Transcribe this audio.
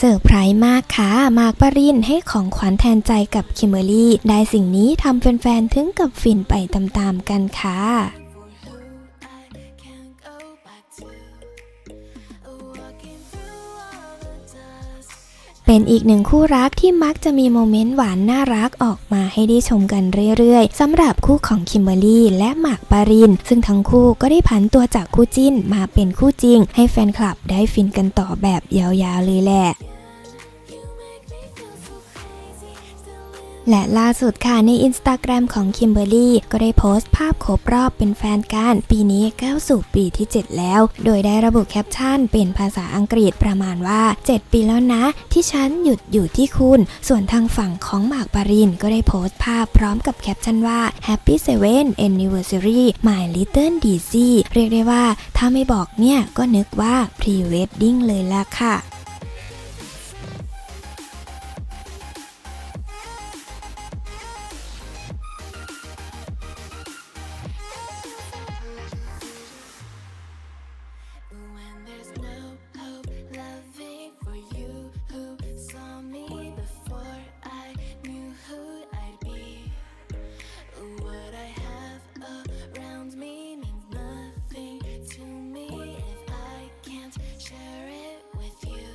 เซอร์ไพรส์มากค่ะมากปรินให้ของขวัญแทนใจกับคิมเบอรี่ ได้สิ่งนี้ทำแฟนๆถึงกับฟินไปตามๆกันค่ะ เป็นอีกหนึ่งคู่รักที่มักจะมีโมเมนต์หวานน่ารักออกมาให้ได้ชมกันเรื่อยๆสำหรับคู่ของคิมเบอรรี่และหมากปาริน ซึ่งทั้งคู่ก็ได้ผันตัวจากคู่จิ้นมาเป็นคู่จริง ให้แฟนคลับได้ฟินกันต่อแบบยาวๆเลยแหละ และล่าสุดค่ะในอินสตาแกรมของคิมเบอร์รี่ก็ได้โพสต์ภาพครบรอบเป็นแฟนกัน ปีนี้ก้าวสู่ปีที่ 7 แล้ว โดยได้ระบุแคปชั่นเป็นภาษาอังกฤษประมาณว่า 7 ปีแล้วนะ ที่ฉันหยุดอยู่ที่คุณ ส่วนทางฝั่งของหมากปารินก็ได้โพสต์ภาพพร้อมกับแคปชั่นว่า Happy 7 Anniversary My Little DC เรียกได้ว่าถ้าไม่บอกเนี่ยก็นึกว่า Pre Wedding เลยล่ะค่ะ There's no hope loving for you who saw me before I knew who I'd be. What I have around me means nothing to me if I can't share it with you.